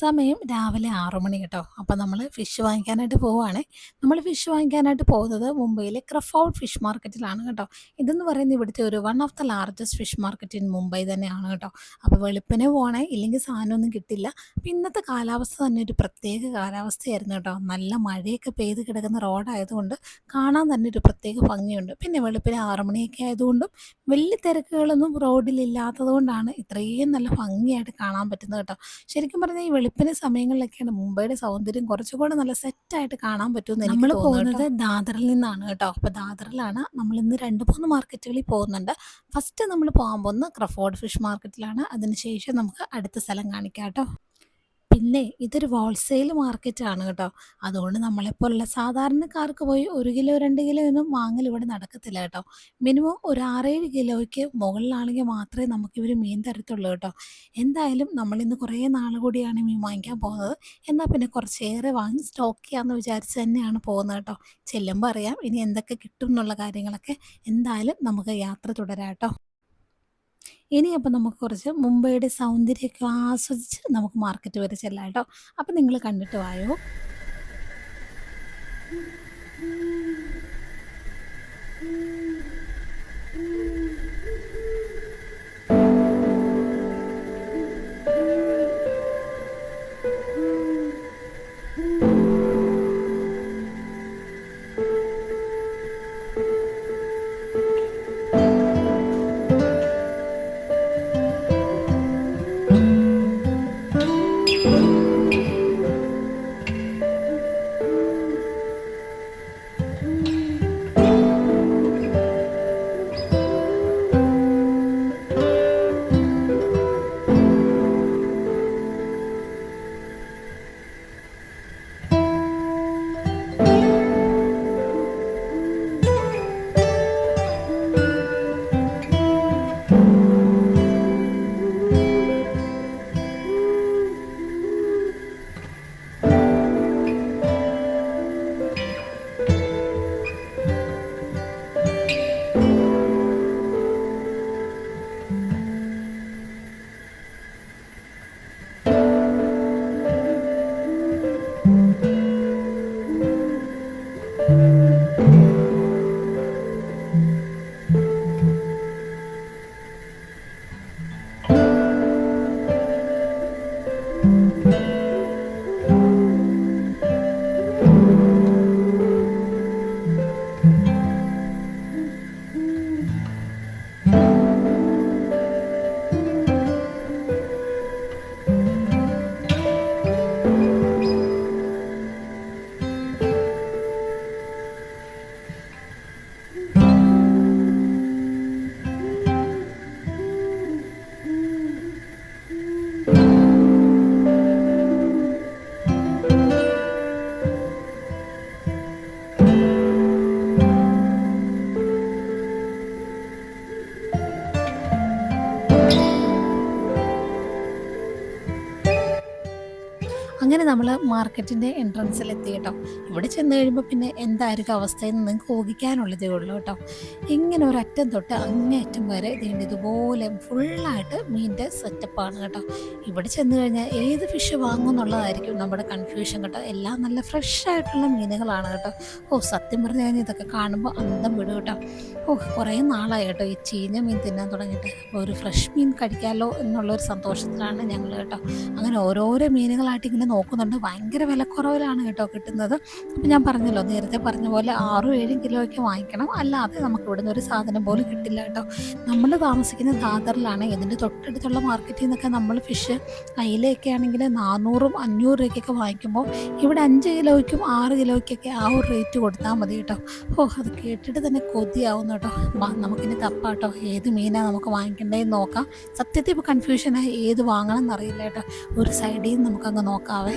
സമയം രാവിലെ ആറു മണി കേട്ടോ. അപ്പോൾ നമ്മൾ ഫിഷ് വാങ്ങിക്കാനായിട്ട് പോവുകയാണ് നമ്മൾ ഫിഷ് വാങ്ങിക്കാനായിട്ട് പോകുന്നത് മുംബൈയിലെ ക്രഫൗഡ് ഫിഷ് മാർക്കറ്റിലാണ് കേട്ടോ. ഇതെന്ന് പറയുന്നത് ഇവിടുത്തെ ഒരു one of the largest fish market in Mumbai തന്നെയാണ് കേട്ടോ. അപ്പോൾ വെളുപ്പിനെ പോകണേ ഇല്ലെങ്കിൽ സാധനമൊന്നും കിട്ടില്ല. അപ്പം ഇന്നത്തെ കാലാവസ്ഥ തന്നെ ഒരു പ്രത്യേക കാലാവസ്ഥയായിരുന്നു കേട്ടോ. നല്ല മഴയൊക്കെ പെയ്ത് കിടക്കുന്ന റോഡായതുകൊണ്ട് കാണാൻ തന്നെ ഒരു പ്രത്യേക ഭംഗിയുണ്ട്. പിന്നെ വെളുപ്പിനെ ആറു മണിയൊക്കെ ആയതുകൊണ്ടും വലിയ തിരക്കുകളൊന്നും റോഡിലില്ലാത്തത് കൊണ്ടാണ് ഇത്രയും നല്ല ഭംഗിയായിട്ട് കാണാൻ പറ്റുന്നത് കേട്ടോ. ശരിക്കും പറഞ്ഞാൽ ഈ വെളുപ്പിനെ സമയങ്ങളിലൊക്കെയാണ് മുംബൈയുടെ സൗന്ദര്യം കുറച്ചും കൂടെ നല്ല സെറ്റായിട്ട് കാണാൻ പറ്റുമെന്ന് നമ്മൾ പോകുന്നത്. ദാദറിൽ നിന്നാണ് കേട്ടോ. അപ്പൊ ദാദറിലാണ് നമ്മൾ ഇന്ന് രണ്ട് മൂന്ന് മാർക്കറ്റുകളിൽ പോകുന്നുണ്ട്. ഫസ്റ്റ് നമ്മൾ പോകാൻ പോകുന്നത് ക്രഫോർഡ് ഫിഷ് മാർക്കറ്റിലാണ്. അതിനുശേഷം നമുക്ക് അടുത്ത സ്ഥലം കാണിക്കാം കേട്ടോ. പിന്നെ ഇതൊരു ഹോൾസെയിൽ ആണ് കേട്ടോ. അതുകൊണ്ട് നമ്മളെപ്പോലുള്ള സാധാരണക്കാർക്ക് പോയി ഒരു കിലോ രണ്ട് കിലോ ഒന്നും വാങ്ങൽ ഇവിടെ നടക്കത്തില്ല കേട്ടോ. മിനിമം ഒരു 6, 7 കിലോയ്ക്ക് മുകളിലാണെങ്കിൽ മാത്രമേ നമുക്ക് ഇവർ മീൻ തരത്തുള്ളൂ കേട്ടോ. എന്തായാലും നമ്മളിന്ന് കുറേ നാൾ കൂടിയാണ് മീൻ വാങ്ങിക്കാൻ പോകുന്നത്. എന്നാൽ പിന്നെ കുറച്ചേറെ വാങ്ങി സ്റ്റോക്ക് ചെയ്യാമെന്ന് വിചാരിച്ച് തന്നെയാണ് പോകുന്നത് കേട്ടോ. ചെല്ലുമ്പോൾ അറിയാം ഇനി എന്തൊക്കെ കിട്ടും എന്നുള്ള കാര്യങ്ങളൊക്കെ. എന്തായാലും നമുക്ക് യാത്ര തുടരാം കേട്ടോ. ഇനി അപ്പം നമുക്ക് കുറച്ച് മുംബൈയുടെ സൗന്ദര്യമൊക്കെ ആസ്വദിച്ച് നമുക്ക് മാർക്കറ്റ് വരെ ചെല്ലാം കേട്ടോ. അപ്പം നിങ്ങൾ കണ്ടിട്ട് വായോ. അങ്ങനെ മാർക്കറ്റിന്റെ എൻട്രൻസിൽ എത്തി കേട്ടോ. ഇവിടെ ചെന്ന് കഴിയുമ്പോൾ പിന്നെ എന്തായിരിക്കും അവസ്ഥയെന്ന് നിങ്ങൾക്ക് ഊഹിക്കാനുള്ളതേ ഉള്ളൂ കേട്ടോ. ഇങ്ങനെ ഒരറ്റം തൊട്ട് അങ്ങേയറ്റം വരെ ദേ ഇതുപോലെ ഫുള്ളായിട്ട് മീനിന്റെ സെറ്റപ്പാണ് കേട്ടോ. ഇവിടെ ചെന്ന് കഴിഞ്ഞാൽ ഏത് ഫിഷ് വാങ്ങും എന്നുള്ളതായിരിക്കും നമ്മുടെ കൺഫ്യൂഷൻ കേട്ടോ. എല്ലാം നല്ല ഫ്രഷ് ആയിട്ടുള്ള മീനുകളാണ് കേട്ടോ. ഓ സത്യം പറഞ്ഞു കഴിഞ്ഞാൽ ഇതൊക്കെ കാണുമ്പോൾ അന്തം വിടും കേട്ടോ. ഓ കുറേ നാളായി കേട്ടോ ഈ ചീഞ്ഞ മീൻ തിന്നാൻ തുടങ്ങിയിട്ട്. അപ്പോൾ ഒരു ഫ്രഷ് മീൻ കഴിക്കാമല്ലോ എന്നുള്ളൊരു സന്തോഷത്തിലാണ് ഞങ്ങൾ കേട്ടോ. അങ്ങനെ ഓരോരോ മീനുകളായിട്ട് ഇങ്ങനെ നോക്കുന്നുണ്ട്. ഭയങ്കര വിലക്കുറവിലാണ് കേട്ടോ കിട്ടുന്നത്. അപ്പം ഞാൻ പറഞ്ഞല്ലോ നേരത്തെ പറഞ്ഞ പോലെ 6, 7 കിലോയ്ക്ക് വാങ്ങിക്കണം. അല്ലാതെ നമുക്ക് ഇവിടുന്ന് ഒരു സാധനം പോലും കിട്ടില്ല കേട്ടോ. നമ്മൾ താമസിക്കുന്ന ദാദറിലാണ്. ഇതിന്റെ തൊട്ടടുത്തുള്ള മാർക്കറ്റിൽ നിന്നൊക്കെ നമ്മൾ ഫിഷ് അയിലയൊക്കെ ആണെങ്കിൽ 400, 500 രൂപയ്ക്കൊക്കെ വാങ്ങിക്കുമ്പോൾ ഇവിടെ അഞ്ച് കിലോയ്ക്കും ആറ് കിലോയ്ക്കൊക്കെ ആ ഒരു റേറ്റ് കൊടുത്താൽ മതി കേട്ടോ. ഓ അത് കേട്ടിട്ട് തന്നെ കൊതിയാവുന്നു കേട്ടോ. നമുക്കിനി തപ്പാട്ടോ. ഏത് മീനാണ് നമുക്ക് വാങ്ങിക്കേണ്ടതെന്ന് നോക്കാം. സത്യത്തിൽ ഇപ്പോൾ കൺഫ്യൂഷനായി ഏത് വാങ്ങണം എന്നറിയില്ല കേട്ടോ. ഒരു സൈഡിൽ നിന്ന് നമുക്കങ്ങ് നോക്കാവേ.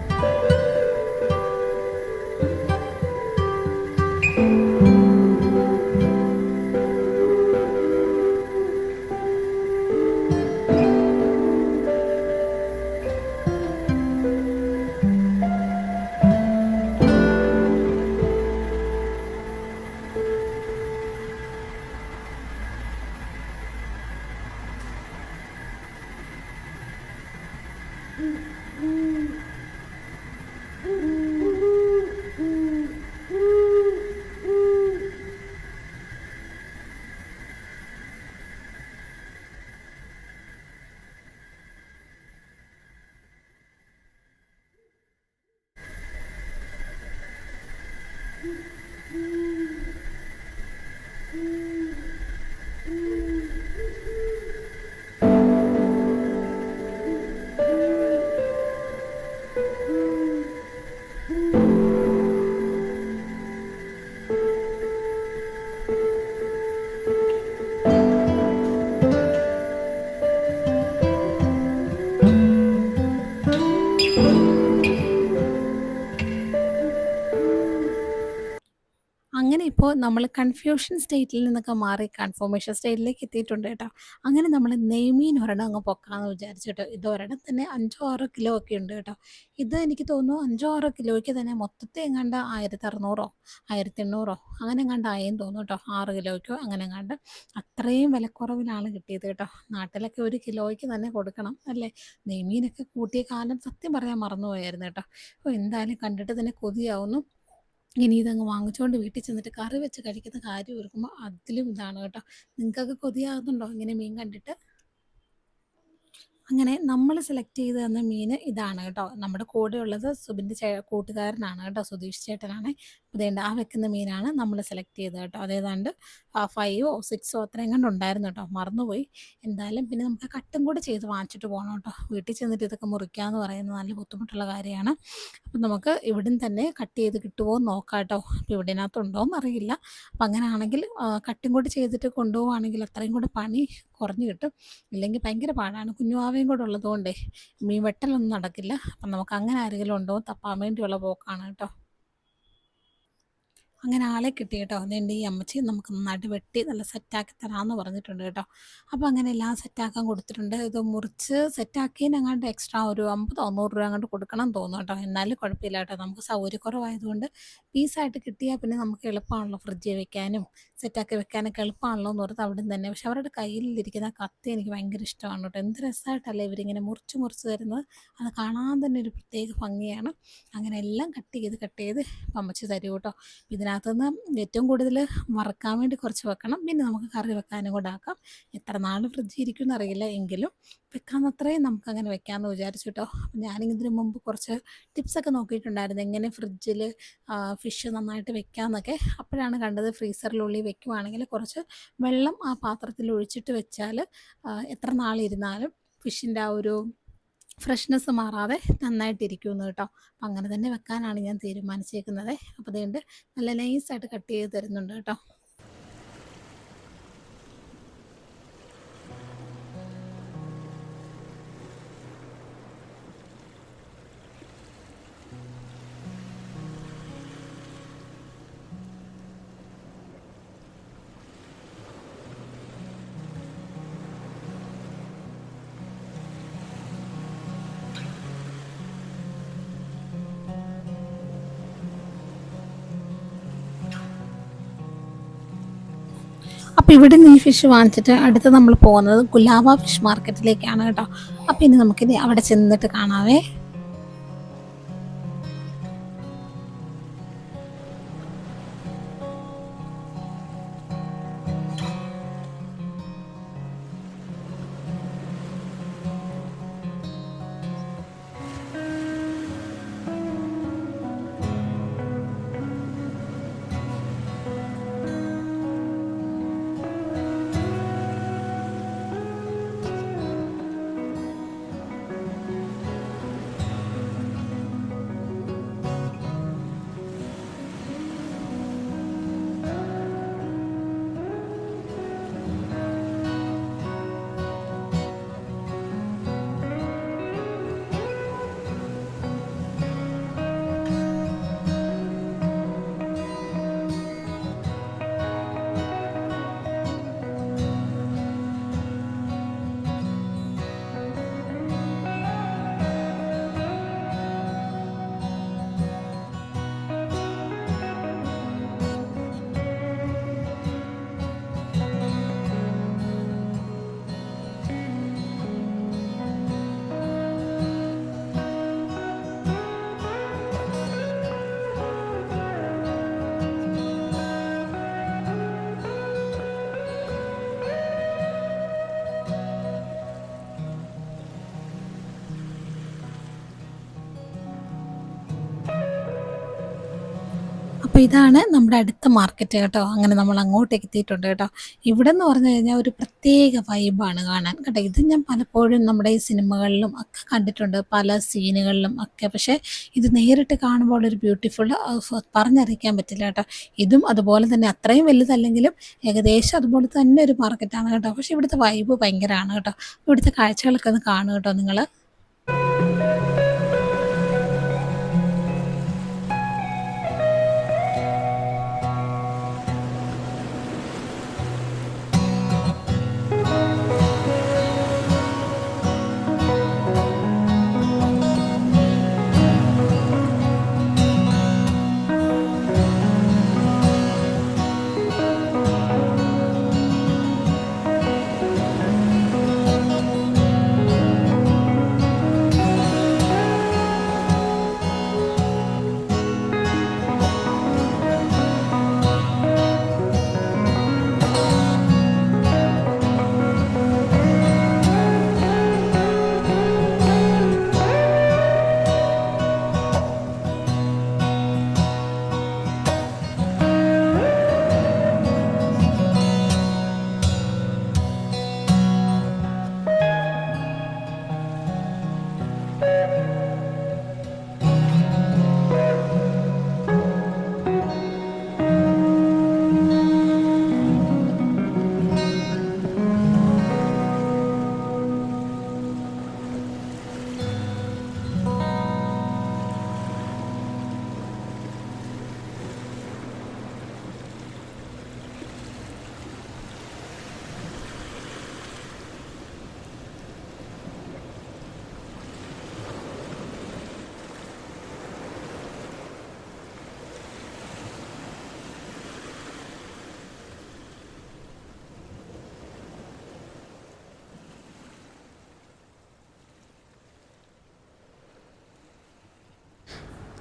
നമ്മൾ കൺഫ്യൂഷൻ സ്റ്റേറ്റിൽ നിന്നൊക്കെ മാറി കൺഫർമേഷൻ സ്റ്റേറ്റിലേക്ക് എത്തിയിട്ടുണ്ട് കേട്ടോ. അങ്ങനെ നമ്മൾ നെയ്മീൻ ഒരെണ്ണം അങ്ങ് പൊക്കാമെന്ന് വിചാരിച്ചു കേട്ടോ ഇത് ഒരെണ്ണം തന്നെ 5, 6 കിലോ ഒക്കെ ഉണ്ട് കേട്ടോ. ഇത് എനിക്ക് തോന്നുന്നു 5, 6 കിലോയ്ക്ക് തന്നെ മൊത്തത്തിൽ എങ്ങാണ്ട് 1600ഓ 1800ഓ അങ്ങനെ എങ്ങാണ്ട് ആയെന്ന് തോന്നുന്നു കേട്ടോ. ആറ് കിലോയ്ക്കോ അങ്ങനെ എങ്ങാണ്ട്. അത്രയും വിലക്കുറവിലാണ് കിട്ടിയത് കേട്ടോ. നാട്ടിലൊക്കെ ഒരു കിലോയ്ക്ക് തന്നെ കൊടുക്കണം അല്ലേ? നെയ്മീനൊക്കെ കൂട്ടിയ കാലം സത്യം പറയാൻ മറന്നുപോയായിരുന്നു കേട്ടോ. അപ്പോൾ എന്തായാലും കണ്ടിട്ട് തന്നെ കൊതിയാവുന്നു. ഇനി ഇതങ്ങ് വാങ്ങിച്ചുകൊണ്ട് വീട്ടിൽ ചെന്നിട്ട് കറി വെച്ച് കഴിക്കുന്ന കാര്യം ഓർക്കുമ്പോൾ അതിലും ഇതാണ് കേട്ടോ. നിങ്ങൾക്കൊക്കെ കൊതിയാകുന്നുണ്ടോ ഇങ്ങനെ മീൻ കണ്ടിട്ട്? അങ്ങനെ നമ്മൾ സെലക്ട് ചെയ്ത് തന്ന മീന് ഇതാണ് കേട്ടോ. നമ്മുടെ കൂടെയുള്ളത് സുബിന്റെ കൂട്ടുകാരനാണ് കേട്ടോ. സുധീഷ് ചേട്ടനാണേ. അതേണ്ട ആ വെക്കുന്ന മീനാണ് നമ്മൾ സെലക്ട് ചെയ്തത് കേട്ടോ. അതേതാണ്ട് 5ഓ 6ഓ അത്രയും കണ്ട് ഉണ്ടായിരുന്നു കേട്ടോ. മറന്നുപോയി. എന്തായാലും പിന്നെ നമുക്ക് കട്ടും കൂടെ ചെയ്ത് വാങ്ങിച്ചിട്ട് പോകണം കേട്ടോ. വീട്ടിൽ ചെന്നിട്ട് ഇതൊക്കെ മുറിക്കുക മുറിക്കാന്ന് പറയുന്നത് നല്ല ബുദ്ധിമുട്ടുള്ള കാര്യമാണ്. അപ്പം നമുക്ക് ഇവിടുന്ന് തന്നെ കട്ട് ചെയ്ത് കിട്ടുമോ എന്ന് നോക്കാം കേട്ടോ. അപ്പം ഇവിടെനകത്തുണ്ടോയെന്ന് അറിയില്ല. അപ്പം അങ്ങനെ ആണെങ്കിൽ കട്ടും കൂടെ ചെയ്തിട്ട് കൊണ്ടുപോവുകയാണെങ്കിൽ അത്രയും കൂടെ പണി കുറഞ്ഞു കിട്ടും. ഇല്ലെങ്കിൽ ഭയങ്കര പാടാണ്. കുഞ്ഞുവാവയും കൂടെ ഉള്ളതുകൊണ്ടേ മീൻ വെട്ടലൊന്നും നടക്കില്ല. അപ്പം നമുക്ക് അങ്ങനെ ആരെങ്കിലും ഉണ്ടോ തപ്പാൻ വേണ്ടിയുള്ള പോക്കാണ് കേട്ടോ. അങ്ങനെ ആളെ കിട്ടി കേട്ടോ. അതുകൊണ്ട് ഈ അമ്മച്ചി നമുക്ക് നന്നായിട്ട് വെട്ടി നല്ല സെറ്റാക്കി തരാമെന്ന് പറഞ്ഞിട്ടുണ്ട് കേട്ടോ. അപ്പോൾ അങ്ങനെ എല്ലാം സെറ്റാക്കാൻ കൊടുത്തിട്ടുണ്ട്. ഇത് മുറിച്ച് സെറ്റാക്കിയതിനെങ്ങാണ്ട് എക്സ്ട്രാ ഒരു 50ഓ 100 രൂപ അങ്ങോട്ട് കൊടുക്കണം എന്ന് തോന്നുന്നു കേട്ടോ. എന്നാലും കുഴപ്പമില്ല കേട്ടോ. നമുക്ക് സൗകര്യക്കുറവായതുകൊണ്ട് പീസായിട്ട് കിട്ടിയാൽ പിന്നെ നമുക്ക് എളുപ്പമാണല്ലോ ഫ്രിഡ്ജിൽ വെക്കാനും സെറ്റാക്കി വെക്കാനൊക്കെ എളുപ്പമാണല്ലോ എന്ന് ഓർത്ത് അവിടെ തന്നെ. പക്ഷെ അവരുടെ കയ്യിലിരിക്കുന്ന കത്തി എനിക്ക് ഭയങ്കര ഇഷ്ടമാണ് കേട്ടോ. എന്ത് രസമായിട്ടല്ലേ ഇവരിങ്ങനെ മുറിച്ച് മുറിച്ച് തരുന്നത്. അത് കാണാൻ തന്നെ ഒരു പ്രത്യേക ഭംഗിയാണ്. അങ്ങനെ എല്ലാം കട്ട് ചെയ്ത് കട്ട് ചെയ്ത് അമ്മച്ചി തരൂ കേട്ടോ. ഇതിനകത്തുനിന്ന് ഏറ്റവും കൂടുതൽ മറക്കാൻ വേണ്ടി കുറച്ച് വെക്കണം. പിന്നെ നമുക്ക് കറി വെക്കാനും കൂടെ ആക്കാം. എത്ര നാൾ ഫ്രിഡ്ജിൽ ഇരിക്കുമെന്ന് അറിയില്ല. എങ്കിലും വെക്കാവുന്നത്രയും നമുക്കങ്ങനെ വെക്കാമെന്ന് വിചാരിച്ചു കേട്ടോ. ഞാനിതിന് മുമ്പ് കുറച്ച് ടിപ്സൊക്കെ നോക്കിയിട്ടുണ്ടായിരുന്നു. എങ്ങനെ ഫ്രിഡ്ജിൽ ഫിഷ് നന്നായിട്ട് വെക്കാമെന്നൊക്കെ. അപ്പോഴാണ് കണ്ടത് ഫ്രീസറിലുള്ളിൽ വെക്കുവാണെങ്കിൽ കുറച്ച് വെള്ളം ആ പാത്രത്തിൽ ഒഴിച്ചിട്ട് വെച്ചാൽ എത്ര നാളിരുന്നാലും ഫിഷിന്റെ ആ ഒരു ഫ്രഷ്നെസ്സ് മാറാതെ നന്നായിട്ടിരിക്കുമെന്ന് കേട്ടോ. അപ്പം അങ്ങനെ തന്നെ വെക്കാനാണ് ഞാൻ തീരുമാനിച്ചേക്കുന്നത്. അപ്പോൾ അതുകൊണ്ട് നല്ല നൈസായിട്ട് കട്ട് ചെയ്ത് തരുന്നുണ്ട് കേട്ടോ. അപ്പോൾ നിന്ന് ഈ ഫിഷ് വാങ്ങിച്ചിട്ട് അടുത്ത് നമ്മൾ പോകുന്നത് ഗുലാബ ഫിഷ് മാർക്കറ്റിലേക്കാണ് കേട്ടോ. അപ്പോൾ ഇനി നമുക്കിനി അവിടെ ചെന്നിട്ട് കാണാവേ. അപ്പോൾ ഇതാണ് നമ്മുടെ അടുത്ത മാർക്കറ്റ് കേട്ടോ. അങ്ങനെ നമ്മൾ അങ്ങോട്ടേക്ക് എത്തിയിട്ടുണ്ട് കേട്ടോ. ഇവിടെ എന്ന് പറഞ്ഞു കഴിഞ്ഞാൽ ഒരു പ്രത്യേക വൈബാണ് കാണാൻ കേട്ടോ. ഇത് ഞാൻ പലപ്പോഴും നമ്മുടെ ഈ സിനിമകളിലും ഒക്കെ കണ്ടിട്ടുണ്ട്. പല സീനുകളിലും ഒക്കെ. പക്ഷേ ഇത് നേരിട്ട് കാണുമ്പോൾ ഒരു ബ്യൂട്ടിഫുൾ പറഞ്ഞറിയിക്കാൻ പറ്റില്ല കേട്ടോ. ഇതും അതുപോലെ തന്നെ അത്രയും വലുതല്ലെങ്കിലും ഏകദേശം അതുപോലെ തന്നെ ഒരു മാർക്കറ്റാണ് കേട്ടോ. പക്ഷേ ഇവിടുത്തെ വൈബ് ഭയങ്കരമാണ് കേട്ടോ. ഇവിടുത്തെ കാഴ്ചകളൊക്കെ ഒന്ന് കാണുക കേട്ടോ നിങ്ങൾ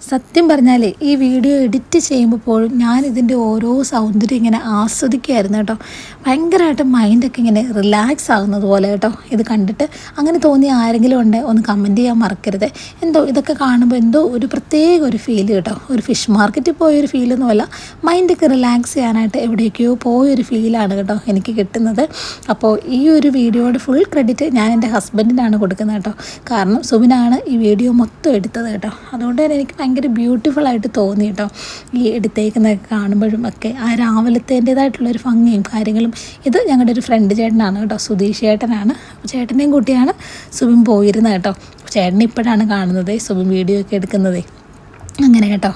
സത്യം പറഞ്ഞാൽ ഈ വീഡിയോ എഡിറ്റ് ചെയ്യുമ്പോൾ പോലും ഞാൻ ഇതിന്റെ ഓരോ സൗന്ദര്യം ഇങ്ങനെ ആസ്വദിക്കുകയായിരുന്നു കേട്ടോ. ഭയങ്കരമായിട്ട് മൈൻഡൊക്കെ ഇങ്ങനെ റിലാക്സ് ആകുന്നത് പോലെ കേട്ടോ. ഇത് കണ്ടിട്ട് അങ്ങനെ തോന്നിയ ആരെങ്കിലും ഉണ്ടെങ്കിൽ ഒന്ന് കമന്റ് ചെയ്യാൻ മറക്കരുത്. എന്തോ ഇതൊക്കെ കാണുമ്പോൾ എന്തോ ഒരു പ്രത്യേക ഒരു ഫീൽ കേട്ടോ. ഒരു ഫിഷ് മാർക്കറ്റിൽ പോയൊരു ഫീലൊന്നുമല്ല മൈൻഡൊക്കെ റിലാക്സ് ചെയ്യാനായിട്ട് എവിടേക്കോ പോയൊരു ഫീലാണ് കേട്ടോ എനിക്ക് കിട്ടുന്നത്. അപ്പോൾ ഈ ഒരു വീഡിയോയുടെ ഫുൾ ക്രെഡിറ്റ് ഞാൻ എന്റെ ഹസ്ബൻഡിനാണ് കൊടുക്കുന്നത് കേട്ടോ. കാരണം സുബിനാണ് ഈ വീഡിയോ മൊത്തം എടുത്തത് കേട്ടോ. അതുകൊണ്ട് തന്നെ എനിക്ക് ഭയങ്കര ബ്യൂട്ടിഫുൾ ആയിട്ട് തോന്നി കേട്ടോ ഈ എടുത്തേക്കുന്നതൊക്കെ കാണുമ്പോഴും ഒക്കെ ആ രാവിലത്തേന്റേതായിട്ടുള്ളൊരു ഭംഗിയും കാര്യങ്ങളും. ഇത് ഞങ്ങളുടെ ഒരു ഫ്രണ്ട് ചേട്ടനാണ് കേട്ടോ സുധീഷ് ചേട്ടനാണ്. അപ്പോൾ ചേട്ടനെയും കുട്ടിയാണ് സുബിൻ പോയിരുന്നത് കേട്ടോ. ചേട്ടൻ ഇപ്പോഴാണ് കാണുന്നത് സുബിൻ വീഡിയോ ഒക്കെ എടുക്കുന്നത്. അങ്ങനെ കേട്ടോ.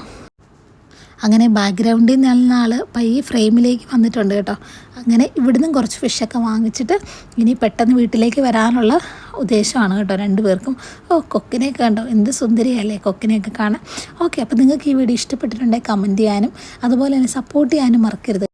അങ്ങനെ ബാക്ക്ഗ്രൗണ്ടിൽ നിന്ന ആൾ പയ്യെ ഫ്രെയിമിലേക്ക് വന്നിട്ടുണ്ട് കേട്ടോ. അങ്ങനെ ഇവിടുന്ന് കുറച്ച് ഫിഷൊക്കെ വാങ്ങിച്ചിട്ട് ഇനി പെട്ടെന്ന് വീട്ടിലേക്ക് വരാനുള്ള ഉദ്ദേശമാണ് കേട്ടോ രണ്ടുപേർക്കും. ഓ കൊക്കിനെയൊക്കെ കണ്ടോ? എന്ത് സുന്ദരിയല്ലേ കൊക്കിനെയൊക്കെ കാണാൻ. ഓക്കെ അപ്പോൾ നിങ്ങൾക്ക് ഈ വീഡിയോ ഇഷ്ടപ്പെട്ടിട്ടുണ്ടെങ്കിൽ കമന്റ് ചെയ്യാനും അതുപോലെ തന്നെ സപ്പോർട്ട് ചെയ്യാനും മറക്കരുത്.